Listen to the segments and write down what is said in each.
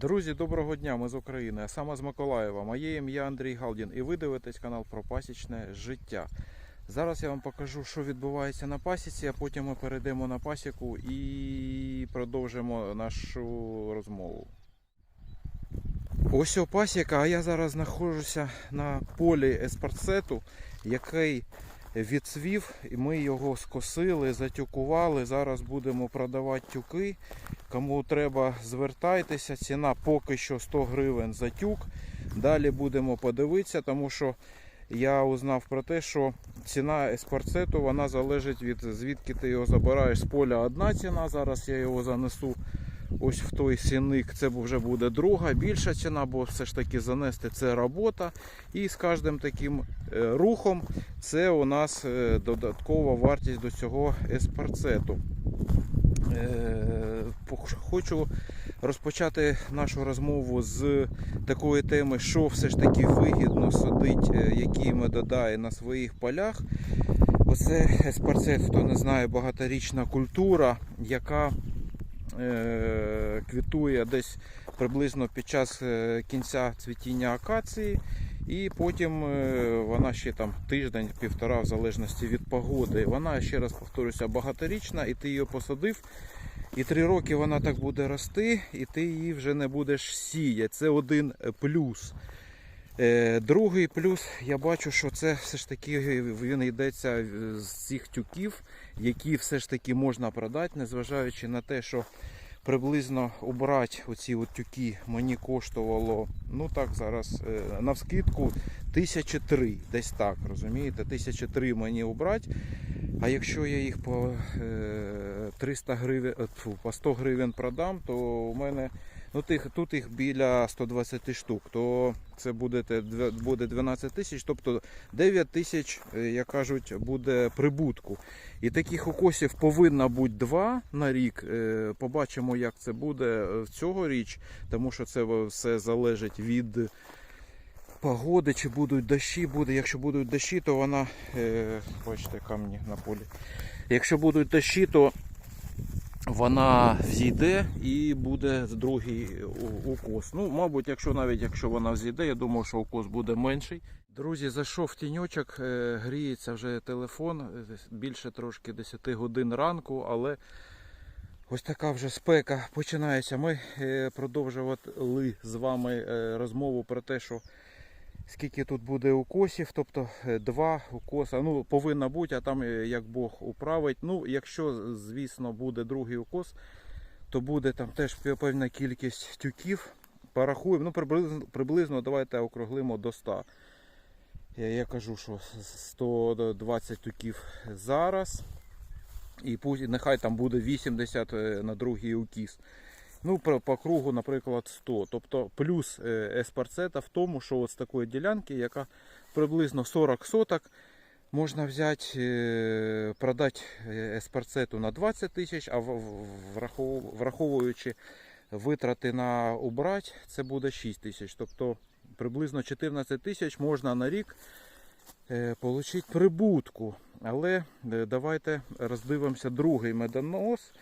Друзі, доброго дня! Ми з України, а саме з Миколаєва. Моє ім'я Андрій Галдін і ви дивитесь канал про пасічне життя. Зараз я вам покажу, що відбувається на пасіці, а потім ми перейдемо на пасіку і продовжимо нашу розмову. Ось о пасіка, а я зараз знаходжуся на полі еспарцету, який відцвів, і ми його скосили, затюкували. Зараз будемо продавати тюки. Кому треба, звертайтеся. Ціна поки що 100 гривень за тюк. Далі будемо подивитися, тому що я узнав про те, що ціна еспарцету вона залежить від звідки ти його забираєш з поля. Одна ціна. Зараз я його занесу ось в той сіник. Це вже буде друга, більша ціна, бо все ж таки занести це робота. І з кожним таким е, рухом це у нас е, додаткова вартість до цього еспарцету. Е, Хочу розпочати нашу розмову з такої теми, що все ж таки вигідно садить, які ми додає на своїх полях. Оце еспарцет, хто не знає, багаторічна культура, яка квітує десь приблизно під час е, кінця цвітіння акації. І потім е, вона ще там тиждень-півтора, в залежності від погоди. Вона, ще раз повторюся, багаторічна, і ти її посадив. І три роки вона так буде рости, і ти її вже не будеш сіяти. Це один плюс. Е, Другий плюс, я бачу, що це все ж таки він йдеться з цих тюків, які все ж таки можна продати, незважаючи на те, що приблизно обрати оці от тюки мені коштувало, ну так зараз е, навскидку, тисячі три, десь так, розумієте, тисячі три мені обрати. А якщо я їх по е, 300 гривень, е, по 100 гривень продам, то у мене ну, тих, тут їх біля 120 штук, то це буде, буде 12 тисяч, тобто 9 тисяч, е, як кажуть, буде прибутку. І таких укосів повинно бути два на рік. Е, Побачимо, як це буде е, цього річ, тому що це все залежить від погоди, чи будуть дощі. Буде. Якщо будуть дощі, то вона, бачите, камні на полі. Якщо будуть дощі, то вона взійде і буде другий укос. Ну, мабуть, якщо навіть якщо вона взійде, я думаю, що укос буде менший. Друзі, зайшов в тіньочок, е, гріється вже телефон, е, більше трошки 10 годин ранку, але ось така вже спека починається. Ми е, продовжували з вами е, розмову про те, що скільки тут буде укосів, тобто е, два укоса. Ну, повинно бути, а там е, як Бог управить. Ну, якщо, звісно, буде другий укос, то буде там теж певна кількість тюків. Порахуємо, ну приблизно, приблизно давайте округлимо до 100. Я, я кажу, що 120 тюків зараз. І нехай там буде 80 е, на другий укіс. Ну, по, кругу, наприклад, 100. Тобто плюс е, еспарцета в тому, що от з такої ділянки, яка приблизно 40 соток, можна взяти, е, продати е, еспарцету на 20 тисяч, а враховуючи витрати на убрать, це буде 6 тисяч. Тобто приблизно 14 тисяч можна на рік отримати прибутку. Але давайте роздивимося другий медонос.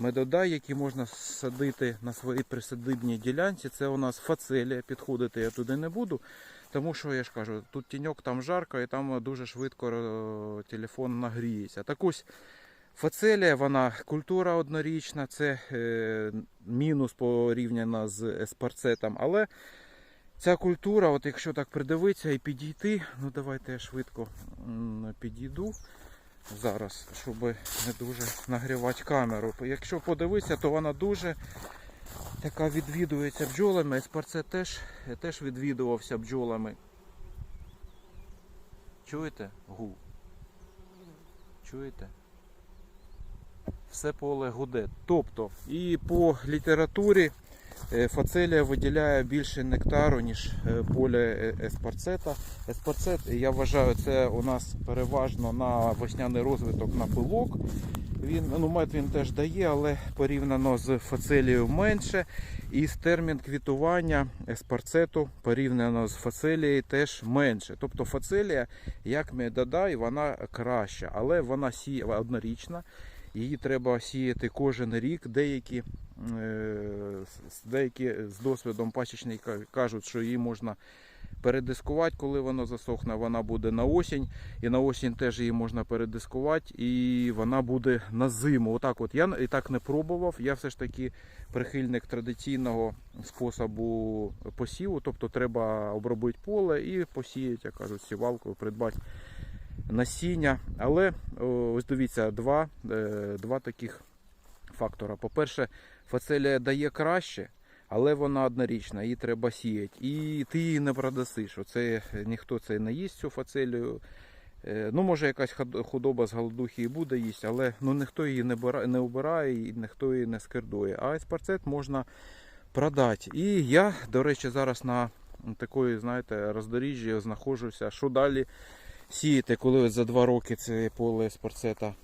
Медодай, які можна садити на своїй присадибній ділянці, це у нас фацелія. Підходити я туди не буду, тому що я ж кажу, тут тіньок, там жарко і там дуже швидко е, телефон нагріється. Так ось фацелія, вона культура однорічна, це е, мінус порівняно з еспарцетом. Але ця культура, от якщо так придивитися і підійти, ну давайте я швидко підійду зараз, щоб не дуже нагрівати камеру. Якщо подивитися, то вона дуже така відвідується бджолами. Еспарцет теж, теж відвідувався бджолами. Чуєте? Гул? Чуєте? Все поле гуде. Тобто, і по літературі фацелія виділяє більше нектару, ніж е, поле е, еспарцета. Еспарцет, я вважаю, це у нас переважно на весняний розвиток на пилок. Він, ну, мед він теж дає, але порівняно з фацелією менше. І з термін квітування еспарцету порівняно з фацелією теж менше. Тобто фацелія, як медодай, вона краща, але вона сіє однорічна. Її треба сіяти кожен рік. Деякі Е, Деякі з досвідом пасічники кажуть, що її можна передискувати, коли воно засохне. Вона буде на осінь, і на осінь теж її можна передискувати, і вона буде на зиму. Отак, от я і так не пробував. Я все ж таки прихильник традиційного способу посіву, тобто треба обробити поле і посіяти, як кажуть, сівалкою, придбати насіння. Але ось дивіться, два, е, два таких фактора. По-перше, фацелія дає краще, але вона однорічна, її треба сіяти. І ти її не продасиш. Оце ніхто це не їсть цю фацелію. Е, Ну, може, якась худоба з голодухи і буде їсть, але ну, ніхто її не, не обирає і ніхто її не скердує. А еспарцет можна продати. І я, до речі, зараз на такої, знаєте, роздоріжжі знаходжуся. Що далі сіяти, коли за два роки це поле еспарцета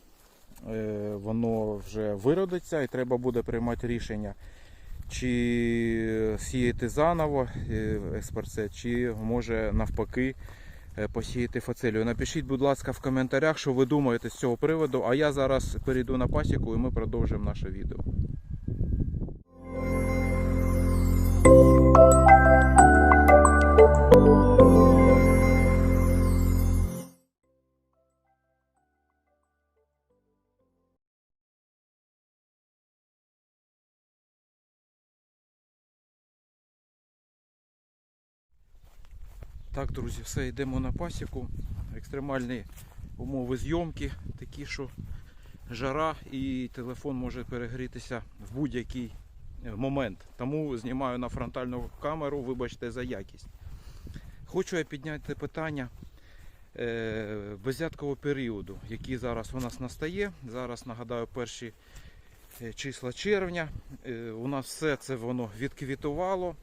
е, воно вже виродиться і треба буде приймати рішення, чи сіяти заново еспарцет, чи може навпаки е, посіяти фацелію. Напишіть, будь ласка, в коментарях, що ви думаєте з цього приводу. А я зараз перейду на пасіку і ми продовжимо наше відео. Так, друзі, все, йдемо на пасіку. Екстремальні умови зйомки, такі, що жара і телефон може перегрітися в будь-який е, момент. Тому знімаю на фронтальну камеру, вибачте за якість. Хочу я підняти питання е, безяткового періоду, який зараз у нас настає. Зараз нагадаю перші е, числа червня. У нас все це воно відквітувало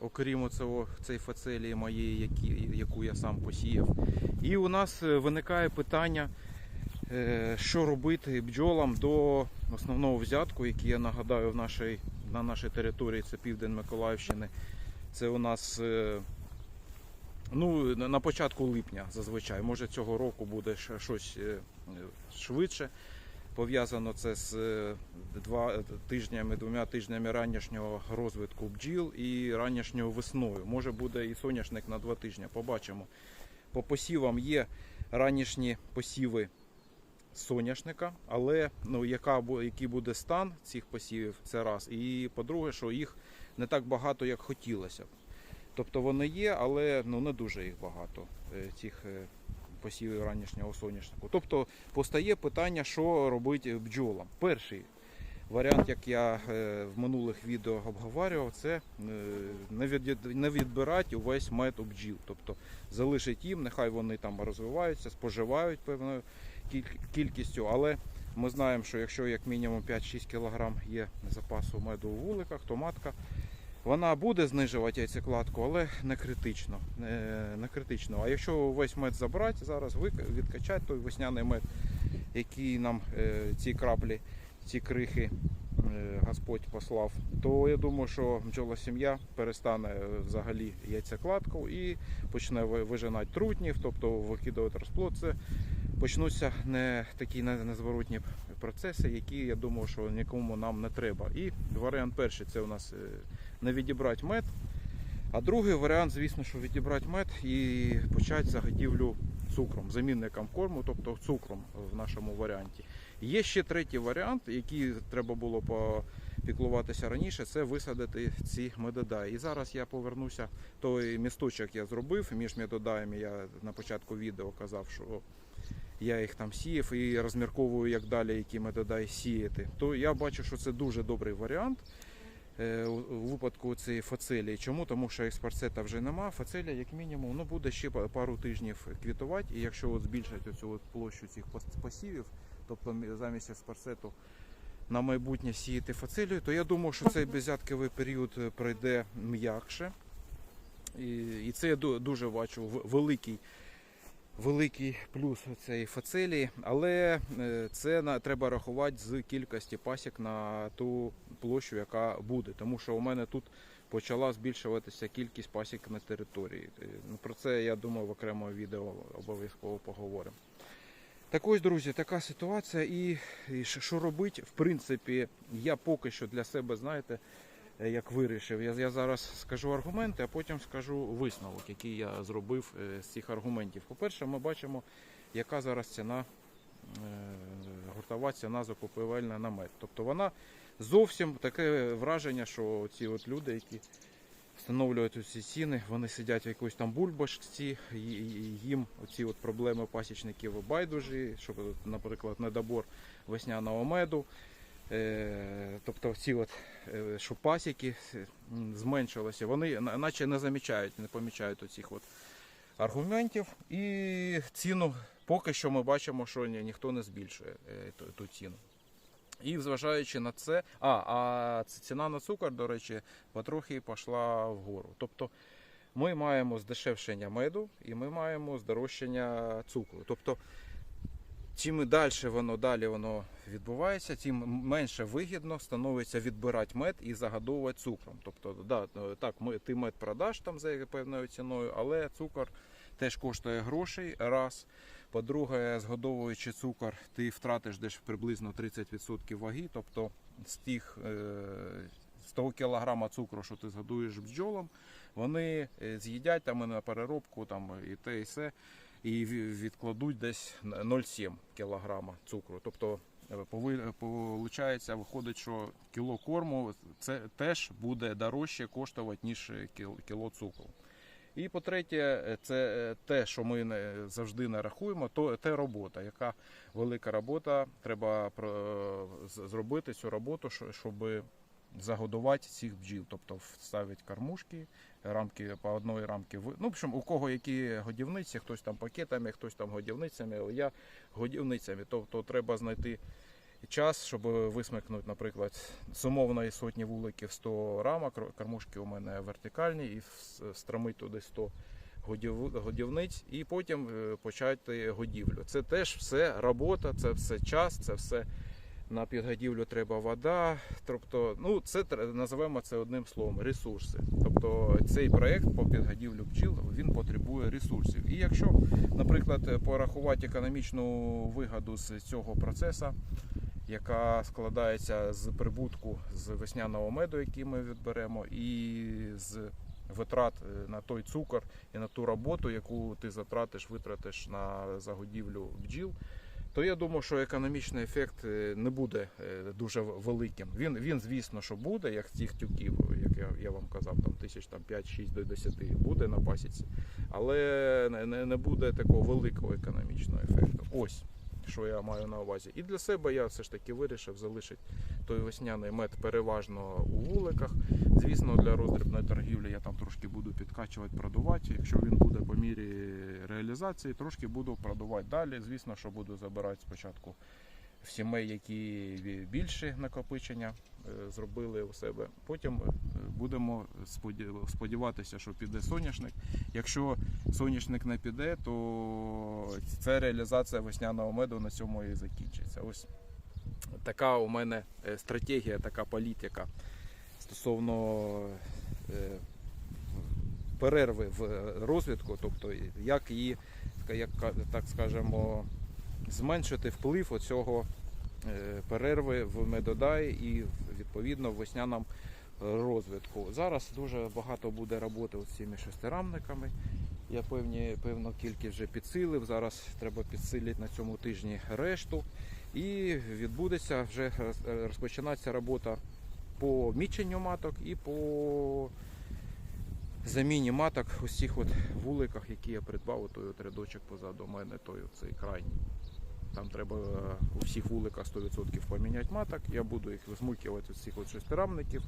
окрім оцього, цієї фацелії моєї, які, яку я сам посіяв. І у нас е, виникає питання, е, що робити бджолам до основного взятку, який я нагадаю в нашій, на нашій території, це південь Миколаївщини. Це у нас е, ну, на початку липня зазвичай. Може цього року буде щось швидше. Пов'язано це з е, два тижнями, двома тижнями ранішнього розвитку бджіл і ранішньою весною. Може буде і соняшник на два тижні. Побачимо. По посівам є ранішні посіви соняшника, але ну, яка, який буде стан цих посівів, це раз. І по-друге, що їх не так багато, як хотілося б. Тобто вони є, але ну, не дуже їх багато, е, цих посівів ранішнього соняшнику. Тобто постає питання, що робити бджолам. Перший варіант, як я е, в минулих відео обговорював, це е, не відбирати увесь мед у бджіл. Тобто залишити їм, нехай вони там розвиваються, споживають певною кількістю, але ми знаємо, що якщо як мінімум 5-6 кг є запасу меду у вуликах, то матка вона буде знижувати яйцекладку, але не критично. Не, критично. А якщо весь мед забрати, зараз відкачати той весняний мед, який нам е, ці краплі, ці крихи е, Господь послав, то я думаю, що бджола сім'я перестане е, взагалі яйцекладку і почне вижинати трутнів, тобто викидувати розплод. Це почнуться не такі незворотні процеси, які я думаю, що нікому нам не треба. І варіант перший це у нас не відібрати мед. А другий варіант, звісно, що відібрати мед і почати заготівлю цукром, замінником корму, тобто цукром в нашому варіанті. Є ще третій варіант, який треба було попіклуватися раніше, це висадити ці медодаї. І зараз я повернуся, той місточок я зробив між медодаями. Я на початку відео казав, що я їх там сіяв і розмірковую, як далі, які медодаї сіяти. То я бачу, що це дуже добрий варіант у у випадку цієї фацелії. Чому? Тому що експарцета вже нема. Фацелія, як мінімум, ну, буде ще пару тижнів квітувати. І якщо от збільшити оцю от площу цих пос- посівів, тобто замість експарцету на майбутнє сіяти фацелію, то я думаю, що цей безятковий період е, пройде м'якше. І, це я дуже бачу великий великий плюс цієї фацелії, але е, це треба рахувати з кількості пасік на ту площу, яка буде. Тому що у мене тут почала збільшуватися кількість пасік на території. Е, Ну, про це я думаю в окремому відео обов'язково поговоримо. Так ось, друзі, така ситуація. І, і що робити? В принципі, я поки що для себе, знаєте, як вирішив. Я, я зараз скажу аргументи, а потім скажу висновок, який я зробив е, з цих аргументів. По-перше, ми бачимо, яка зараз ціна, е, гуртова ціна закупівельна на мед. Тобто вона зовсім таке враження, що ці от люди, які встановлюють ці ціни, вони сидять в якоїсь там бульбашці, їм оці от проблеми пасічників байдужі, щоб, наприклад, недобор весняного меду. Е, Тобто ці от, е, що пасіки м, зменшилися, вони наче не замічають, не помічають оцих от аргументів. І ціну поки що ми бачимо, що ні, ніхто не збільшує е, ту ціну. І зважаючи на це, а, а ціна на цукор, до речі, потрохи пішла вгору. Тобто ми маємо здешевшення меду і ми маємо здорожчання цукру. Тобто, чим далі воно далі воно відбувається, тим менше вигідно становиться відбирати мед і загадовувати цукром. Тобто, да, е, так, ти мед продаш там за певною ціною, але цукор теж коштує грошей раз. По-друге, згодовуючи цукор, ти втратиш десь приблизно 30% ваги, тобто з тих е, з того кілограма цукру, що ти згодуєш бджолам, вони е, з'їдять там на переробку, там і те, і все, і відкладуть десь на 0,7 кілограма цукру. Тобто, е, получається, виходить, що кіло корму це теж буде дорожче коштувати, ніж кіл- кіло цукру. І по-третє, це е, те, що ми не- завжди не рахуємо, то те робота, яка велика робота. Треба зробити цю роботу, що- щоб загодувати цих бджіл, тобто вставити кормушки, рамки по одної рамки. Ну, в общем, у кого які годівниці, хтось там пакетами, хтось там годівницями, але я годівницями. Тобто треба знайти час, щоб висмикнути, наприклад, з умовної сотні вуликів 100 рамок. Кормушки у мене вертикальні і вс- туди 100 годів- годівниць, і потім е, почати годівлю. Це теж все робота, це все час, це все на підгодівлю треба вода. Тобто, ну це називаємо це одним словом ресурси. Тобто цей проект по підгодівлю бджіл він потребує ресурсів. І якщо, наприклад, порахувати економічну вигоду з цього процесу, яка складається з прибутку з весняного меду, який ми відберемо, і з витрат е, на той цукор і на ту роботу, яку ти затратиш, витратиш на загодівлю бджіл. То я думаю, що економічний ефект е, не буде е, дуже великим. Він, він звісно, що буде, як цих тюків, як я, я вам казав, там тисяч там 5-6 до 10 буде на пасіці, але не, не, не буде такого великого економічного ефекту. Ось що я маю на увазі. І для себе я все ж таки вирішив залишити той весняний мед переважно у вуликах. Звісно, для роздрібної торгівлі я там трошки буду підкачувати, продувати. Якщо він буде по мірі реалізації, трошки буду продавати далі. Звісно, що буду забирати спочатку в сімей, які більше накопичення е, зробили у себе. Потім е, будемо сподіватися, що піде соняшник. Якщо соняшник не піде, то ця реалізація весняного меду на цьому і закінчиться. Ось така у мене е, стратегія, така політика стосовно перерви в розвитку, тобто як її, як так скажемо, зменшити вплив оцього е, перерви в медодаї і відповідно в весняному розвитку. Зараз дуже багато буде роботи з цими шестирамниками. Я певні, певну кількість вже підсилив. Зараз треба підсилити на цьому тижні решту. І відбудеться вже роз- розпочинається робота по міченню маток і по заміні маток у цих от вуликах, які я придбав, той от рядочок позаду мене, той цей крайній. Там треба е, у всіх вуликах 100% поміняти маток. Я буду їх висмукувати з цих от шестирамників.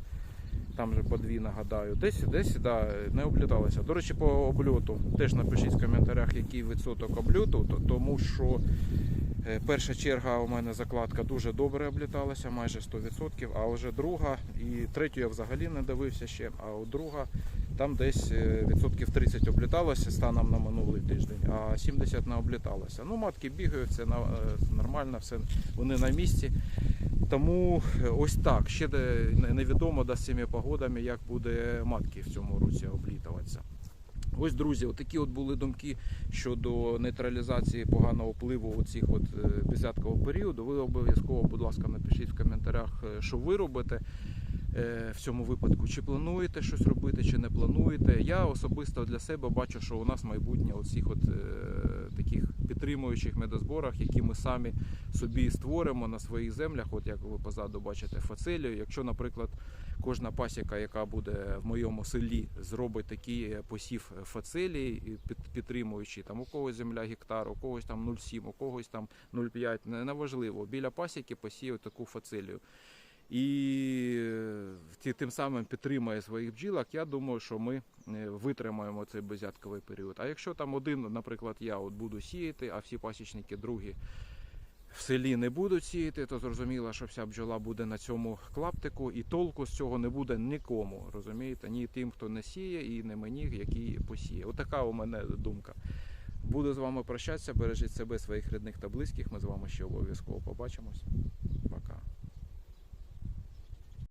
Там же по дві нагадаю. Десь десь да, не обліталося. До речі, по обльоту теж напишіть в коментарях, який відсоток обльоту, то- тому що е, перша черга у мене закладка дуже добре обліталася, майже 100%, а вже друга і третю я взагалі не дивився ще, а от друга там десь е, відсотків 30 обліталося станом на минулий тиждень, а 70 не обліталося. Ну, матки бігають, це е, нормально, все вони на місці. Тому е, ось так. Ще невідомо да, з цими погодами, як буде матки в цьому році облітуватися. Ось, друзі, отакі от були думки щодо нейтралізації поганого впливу оцих от безяткового періоду. Ви обов'язково, будь ласка, напишіть в коментарях, що ви робите в цьому випадку. Чи плануєте щось робити, чи не плануєте. Я особисто для себе бачу, що у нас майбутнє оцих от е, таких підтримуючих медозборах, які ми самі собі створимо на своїх землях. От як ви позаду бачите фацелію. Якщо, наприклад, кожна пасіка, яка буде в моєму селі, зробить такий е, посів фацелії, під- підтримуючи там у когось земля гектар, у когось там 0,7, у когось там 0,5, не- неважливо. Біля пасіки посіють таку фацелію. І е, тим самим підтримує своїх бджілок, я думаю, що ми е, витримаємо цей безятковий період. А якщо там один, наприклад, я от буду сіяти, а всі пасічники другі в селі не будуть сіяти, то зрозуміло, що вся бджола буде на цьому клаптику, і толку з цього не буде нікому. Розумієте? Ні тим, хто не сіє, і не мені, який посіє. Отака у мене думка. Буду з вами прощатися. Бережіть себе, своїх рідних та близьких. Ми з вами ще обов'язково побачимось.